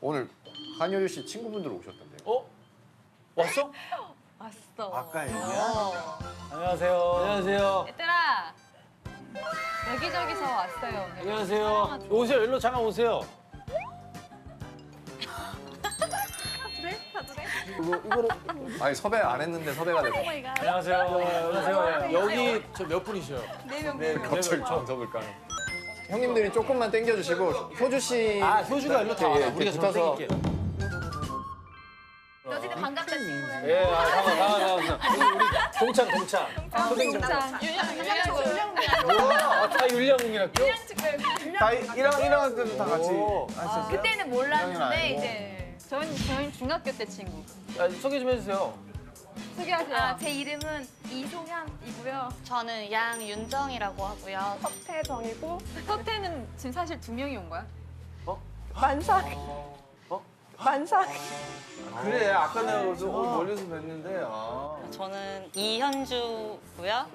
오늘 한효유 씨 친구분들 오셨던데요. 어? 왔어? 왔어. 아까 얘기야? 어. 안녕하세요. 안녕하세요. 얘들아 여기저기서 왔어요 오늘. 안녕하세요. 오세요. 일로 잠깐 오세요. 그래? 봐도 돼? 이거 이거를 아니 섭외 안 했는데 섭외가 되고 안녕하세요. 안녕하세요. 여기 저 몇 분이셔요? 네명 네, 겹칠 정석을 까. 형님들이 조금만 당겨주시고 효주 씨. 아, 효주가 일로 다 예, 와. 우리가 저 붙어서. 너희들 반갑다 친구야. 예, 아, 잠깐, 잠깐, 잠깐. 우리, 동창, 동창. 율량 율량 아, 다 율량국이학교? 다 1학, 1학년 때도 다 같이 오. 하셨어요? 그때는 몰랐는데. 이제 저희 저희 중학교 때 친구. 아, 소개 좀 해주세요. 소개하세요. 아, 제 이름은 이송현이고요. 저는 양윤정이라고 하고요. 서태정이고 서태는 지금 사실 두 명이 온 거야? 만삭 어? 만삭 그래 아까 내가 그래서 어, 멀리서 뵀는데 아. 저는 이현주고요.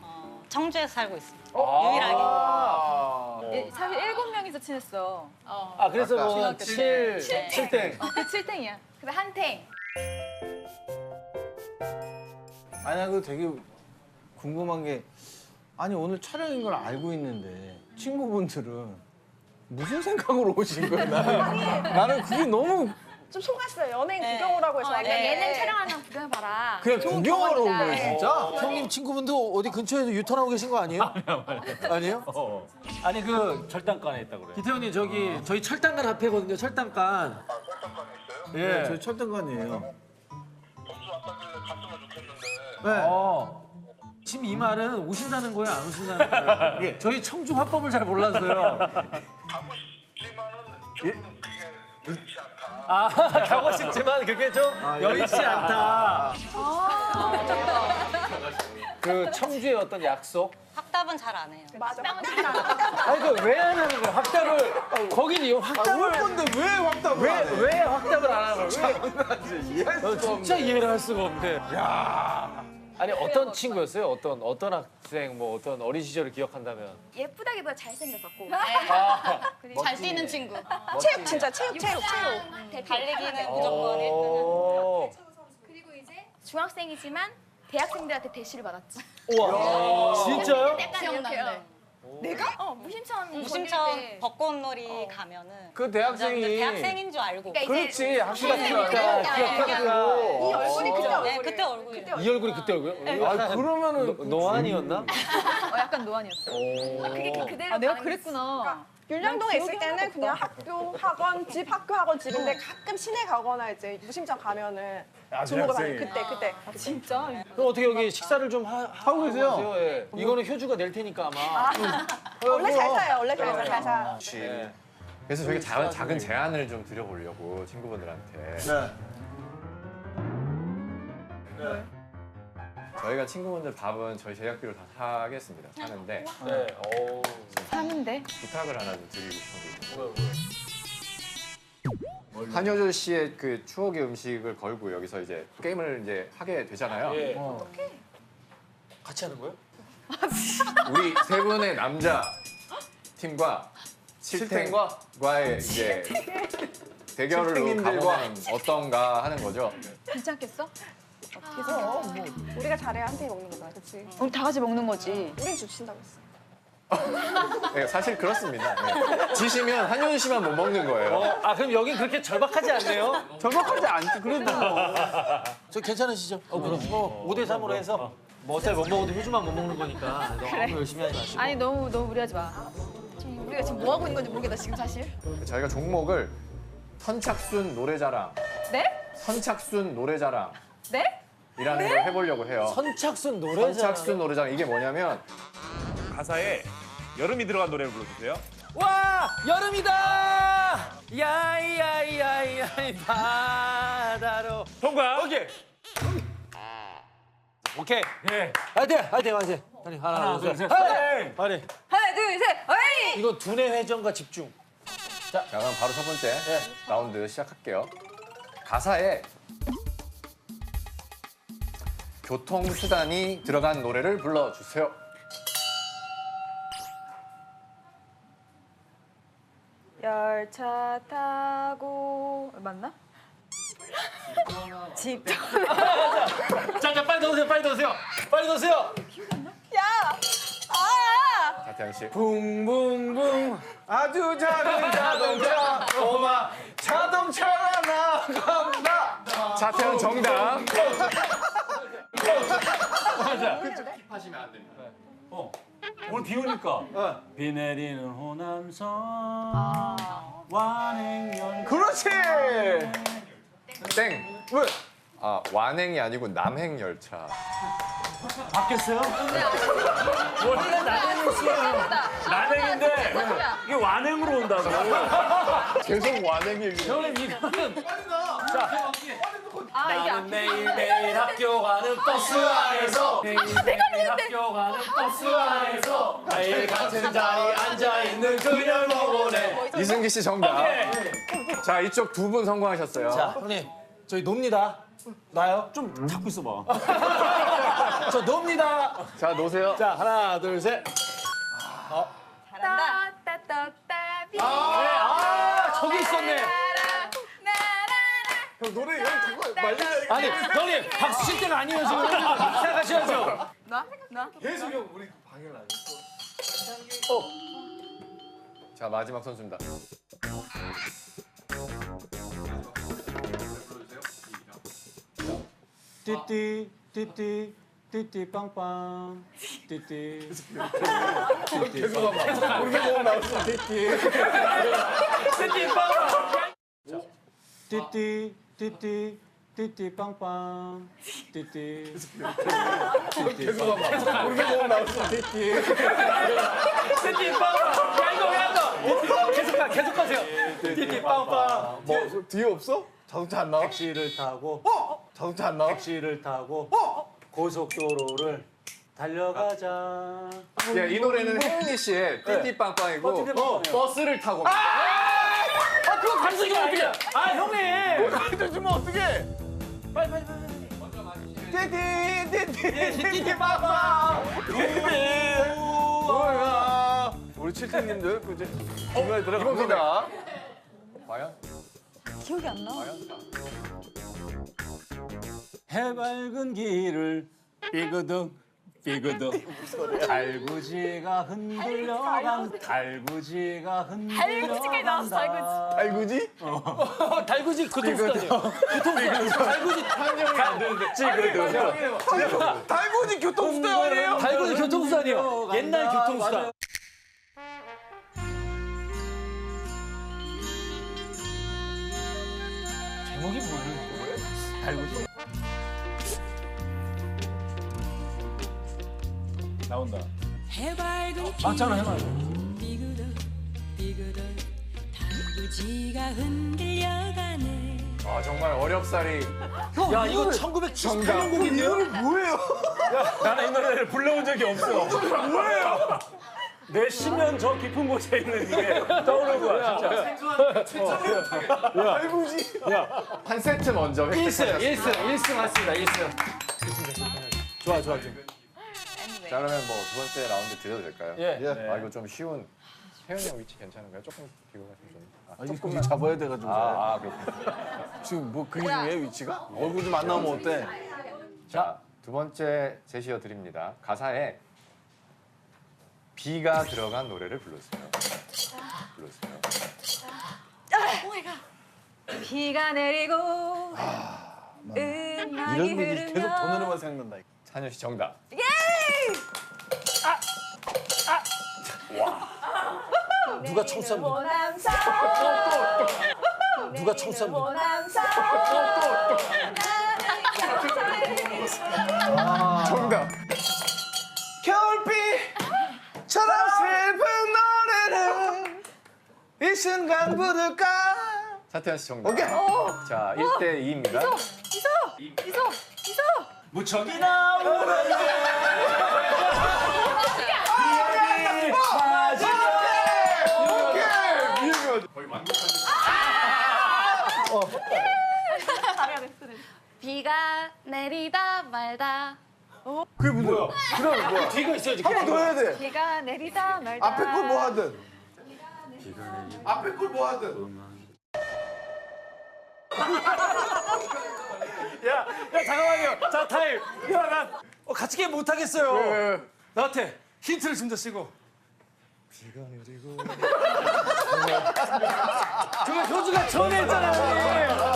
어, 청주에서 살고 있습니다. 아. 유일하게. 아. 예, 사실 일곱 명이서 친했어. 아, 그래서 아까 뭐, 중학교 때. 칠, 칠땡. 칠땡. 그 칠땡이야. 근데 한탱. 아니 나 그거 되게 궁금한 게 아니 오늘 촬영인 걸 알고 있는데 친구분들은 무슨 생각으로 오신 거예요? 나는, 나는 그게 너무 좀 속았어요 연예인 네. 구경 오라고 해서 어, 왔는데 네. 예능 촬영하면 구경해봐라 그냥 구경하러 온 거예요 진짜? 형님 친구분도 어디 근처에서 유턴하고 계신 거 아니에요? 아니에요? 어. 아니 그 절단간에 있다고 그래. 기태형님 저기 저희 철당간 앞에거든요. 철당간. 네, 예. 저희 철등간이에요 어. 지금 이 말은 오신다는 거예요, 안 오신다는 거예요? 저희 청주 화법을 잘 몰라서요. 아, 가고 싶지만 그게 좀 여의치 않다. 그 청주의 어떤 약속? 확답은 잘 안 해요. 맞아 아니 그 왜 안 하는 거야? 확답을 거긴 이 올 확답을 건데 왜 확답을 안 해? 왜왜 확답을 안 하는 거야? 이해할 어, 진짜. 이해를 할 수가 없네. 야. 아니 어떤 친구였어요? 어떤 어떤 학생 뭐 어떤 어린 시절을 기억한다면? 예쁘다기보다 잘생겼었고. 잘 뛰는 친구. 체육 진짜 체육 체육 체육 달리기는 무조건 1등은. 오. 그리고 이제 중학생이지만 대학생들한테 대시를 받았지. 우와. 진짜요? 약간 이렇게요. 내가? 어, 무심천 무심천 벚꽃놀이 가면은 그 대학생이 대학생인 줄 알고. 그렇지 학교 그러니까 기억하니까. 이 얼굴이 그때 네, 얼굴이에요 그때 얼굴이. 이 얼굴이 그때 얼굴? 아 그러면은 노안이었나? 어, 약간 노안이었어. 그게 그대로 아, 내가 가는 그랬구나. 율량동에 있을 때는 그냥 학교 학원 집 학교 학원 집인데 가끔 시내 가거나 이제 무심장 가면은 주목을 받는 그때 그때 진짜? 그럼 어떻게 여기 식사를 좀 하, 하고 계세요? 예. 이거는 효주가 낼 테니까 아마. 원래 잘 사요 원래 잘 사, 잘 사. 네. 그래서 저희가 작은, 작은 제안을 좀 드려보려고 친구분들한테. 네. 저희가 친구분들 밥은 저희 제작비로 다 사겠습니다. 사는데 네. 오. 사는데? 부탁을 하나 좀 드리고 싶은 게. 뭐야, 뭐야. 한효주 씨의 그 추억의 음식을 걸고 여기서 이제 게임을 이제 하게 되잖아요. 예. 어. 같이 하는 거예요? 우리 세 분의 남자 팀과 칠탱과의 이제 대결로. 가보면 어떤가 하는 거죠. 괜찮겠어? 그래서 뭐 우리가 잘해야 한 팀이 먹는 거잖아 그치 우리 다 같이 먹는 거지. 우린 주신다고 했어 네, 사실 그렇습니다. 네. 지시면 한효주 씨만 못 먹는 거예요. 어, 아 그럼 여긴 그렇게 절박하지 않네요? 절박하지 않지 그래도 뭐. 저 괜찮으시죠? 어 그럼 뭐 5대 3으로 해서 뭐 어차피 못 먹어도 효주만 못 먹는 거니까 너무 열심히 하지 마시고. 아니 너무 너무 무리하지 마. 우리가 지금 뭐 하고 있는 건지 모르겠다 지금 사실. 저희가 종목을 선착순 노래자랑, 네? 선착순 노래자랑 네? 이라는 걸 해보려고 해요. 선착순 노래자. 선착순 노래자랑 이게 뭐냐면 가사에 여름이 들어간 노래를 불러주세요. 와 여름이다. 야이야이야이야이 바다로. 통과. 오케이. 오케이. 예. 화이팅 화이팅 화이팅. 빨리 하나, 하나, 둘 둘, 셋. 셋. 화이팅. 화이팅. 하나 둘 셋. 어이! 이거 두뇌 회전과 집중. 자 그럼 바로 첫 번째 라운드 시작할게요. 가사에 교통수단이 들어간 노래를 불러주세요. 열차 타고 맞나? 집 네. 자, 자, 빨리 넣으세요, 빨리 넣으세요. 빨리 넣으세요. 야! 아! 자태양 씨. 붕붕붕 아주 작은 자동차 도마 자동차가 나간다. 자태양 정답. 하시면 안 됩니다. 네. 어. 오늘 비 오니까 어. 비 내리는 호남선 완행열 그렇지. 땡. 왜? 아 완행이 아니고 남행 열차. 바뀌었어요? 원래 나는 씨예요. 나행인데 이게 완행으로 온다고. 계속 완행이. 저는 이거는 자. 아, 나는 매일매일 학교 가는 버스 안에서 매일매일 우리 학교 가는 버스 안에서 매일 같은 자리 앉아 있는 그녀를 보고네. 이승기 씨 정답. 자 이쪽 두 분 성공하셨어요. 자 형님 저희 놉니다. 나요? 좀 잡고 있어봐. 저 놉니다. 자 노세요. 자 하나 둘 셋. 어. 잘한다. 따따따비. 아, 네, 아 저기 있었네. 형 노래 이거 말려야 아니 형님 박수 칠 때가 아니에요 지금 생각하셔야죠. 나? 나? 계속 형 우리 방해를 안 했어. 자 마지막 선수입니다. 띠띠 띠띠 띠띠 빵빵 띠띠 계속 봐봐 우리 보고 나왔어 띠띠 띠띠 빵빵 띠띠 띠띠 띠띠 빵빵 띠띠 계속 와봐 우리 보고 나왔어 띠띠 띠띠 빵빵 야 이거 왜 한다 계속 가 계속 가세요 띠띠 빵빵 뭐 뒤에 없어? 자동차 안 나와? 택시를 타고 어? 어. 자동차 안 나와? 택시를 타고 어? 어. 고속도로를 달려가자. 아, 야, 이 노래는 혜민이 씨의 네. 띠띠빵빵이고 어, 어, 버스를 타고. 아! 아, 그거 가르쳐 아, 뭐, 주면 어떡해. 아, 형님. 그거 가르쳐 주면 어떡해. 빨리 빨리 빨리. 먼저 마시시면 띠띠 띠띠 띠띠 빠빠. 우와. 우리 칠칠님들 그제 중간에 들어갑니다. 과연? 기억이 안 나. 과연? 해밝은 길을 삐그덕 삐그덕 달구지가 흔들려간 달구지가 흔들려간다 달구지. 달구지? 어. 달구지 그 교통수단이에요. 그 달구지 탄정이 안 되는데. 찌그덕. 달구지 교통수단 아니에요? 달구지 교통수단이요. 옛날 교통수단. 제목이 뭐예요? 달구지. 나온다. 맞잖아 해맑은. 아 정말 어렵사리. 야 이거 1978년 곡인데요? 뭐예요? 나는 이 노래를 불러온 적이 없어. 뭐예요? 내 심연 저 깊은 곳에 있는 이게 떠오르는 거야 진짜. 야, 할부지. 한 세트 먼저 1승, 1승, 1승 맞습니다. 1승. 좋아, 좋아, 좋아. 자 그러면 뭐 두 번째 라운드 드려도 될까요? 예. 예. 네. 아 이거 좀 쉬운 태현이 형 위치 괜찮은가요? 조금 뒤로 가시면 좀. 아, 조금 잡아야 돼가지고 아, 아 그렇군. 지금 뭐 그게 중요해 위치가? 어? 얼굴 좀 안 나오면 어, 어때? 어, 자두 번째 제시어 드립니다. 가사에 비가 들어간 노래를 불러주세요. 불러주세요. 아, 비가 내리고 아, 아, 음악이 이런 얘기 계속 흐르면 돈으로만 생각난다. 찬현 씨 정답. 예! 아, 아. 와. 누가 청소합니 누가 청소합니 아. 정답. 겨울비처럼 슬픈 노래를 이 순간 부를까? 사태현 씨 정답. 오케이. 자, 1대 2입니다. 이소, 이소, 이소, 이소. 무척이나 오래. 비가 내리다 말다 어? 그게 뭐야? 그다음 뭐야? 그 뒤가 있어야지. 그 한번 더 해야 돼. 비가 내리다 말다 앞에 걸 뭐 하든. 앞에 걸 뭐 하든. 야, 야 잠깐만요. 자 타임. 야, 나 어, 같이 게임 못 하겠어요. 네. 예, 예. 나한테 힌트를 좀 더 쓰고. 비가 내리고. 그거 효주가 전에 했잖아.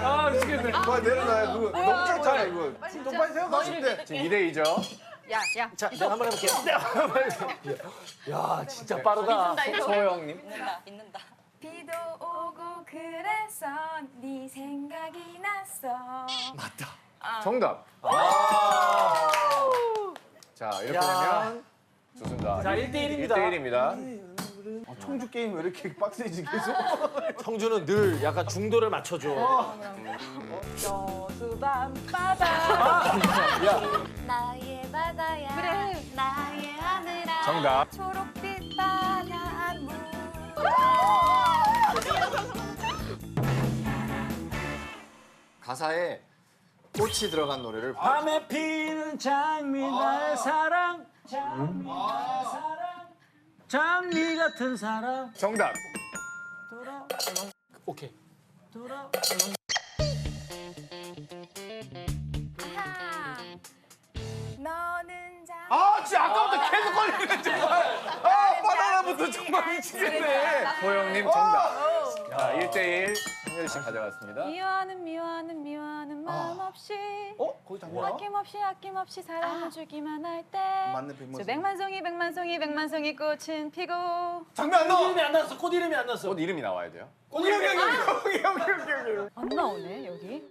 아 미치겠네. 와 내려놔요. 그거 너무 짧잖아 이거. 좀 빨리 생각하실 때. 지금 2대 2죠. 야, 야. 자, 내가 한번 해볼게요. 내가 한번 해볼게요. 야, 진짜 빠르다. 소영님. 믿는다. 믿는다. 비도 오고 그래서 네 생각이 났어. 정답. 자, 이렇게 야. 되면 좋습니다. 자, 1대1입니다. 1대1입니다. 어, 청주 게임 왜 이렇게 빡세지 계속? 청주는 늘 약간 중도를 맞춰줘. 여수 밤 바다. 나의 바다야. 그래. 나의 하늘아. 정답. 초록빛 바다 물. 가사에 꽃이 들어간 노래를 밤에 피는 장미 나의 사랑 장미 나의 사랑 장미 같은 사랑 정답. 돌아 오케이 돌아 너는 자. 아 진짜 아까부터 계속 걸리네 정말. 아 바나나부터 정말 미치겠네. 소영님 정답. 자, 1대1 한열 씨 가져갔습니다. 미워하는 미워하는 미워하는 마음 없이 어 거기 장면 나와? 아낌없이 아낌없이 사랑을 주기만 할 때. 맞네, 백만송이. 백만송이 백만송이 백만송이 꽃은 피고. 장면 안 나와. 이름이 안 났어 꽃 이름이 안 났어 꽃 이름이 나와야 돼요. 여기 여기 여기 여기 여기 여기 여기. 안 나오네 여기.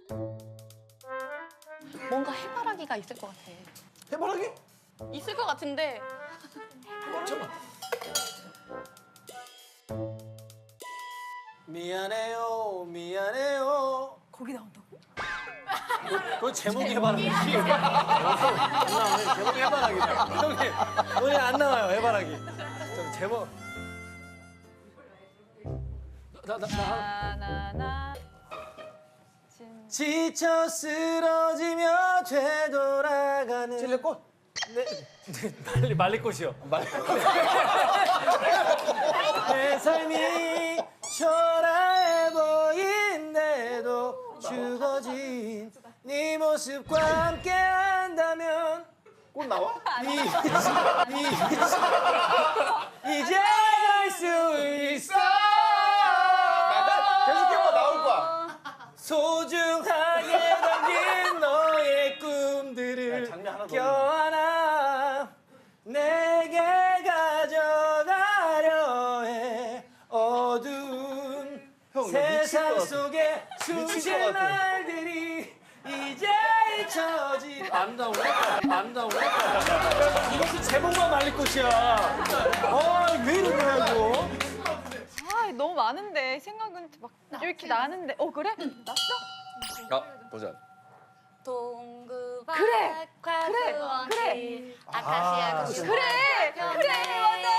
뭔가 해바라기가 있을 것 같아. 해바라기? 있을 것 같은데. 미안해요 미안해요 거기 나온다고? 그 제목이 해바라기 안 나와요 제목이 해바라기다 형님 오늘 안 나와요 해바라기 저 제목 나나 나, 나 나 나. 지쳐 쓰러지며 되돌아가는 찔레꽃. 네, 네, 말리 말리꽃이요. 말리. 내 삶이 초라해 보인데도 죽어진 네 모습과 함께 한다면 꽃 나와? 이- 이- 이제 갈수 있어. 계속 해봐 나올 거야. 소중하게 담긴 너의 꿈들을 장면 하나 더 날들이 이제 잊혀지 안 나오네 안 나오네 이것은 제목만 말릴 것이야. 아왜 이런 거야 이거? 아 너무 많은데. 생각은 막 이렇게 나는데. 어 그래? 났어? 아, 도전. 동그바 그래, 그래 그래. 아카시아 그 그래. 그래.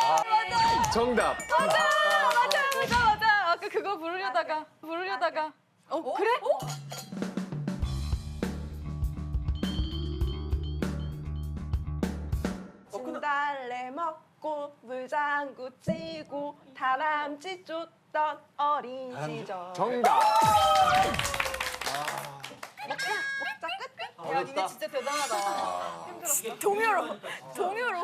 맞아 맞아. 정답. 맞아 맞아 맞아. 맞아 아까 그거 부르려다가 부르려다가 어 그래? 진달래 먹고 물장구 치고 다람쥐 쫓던 어린 시절. 정답. 야 니네 진짜 대단하다. 동요로 동요로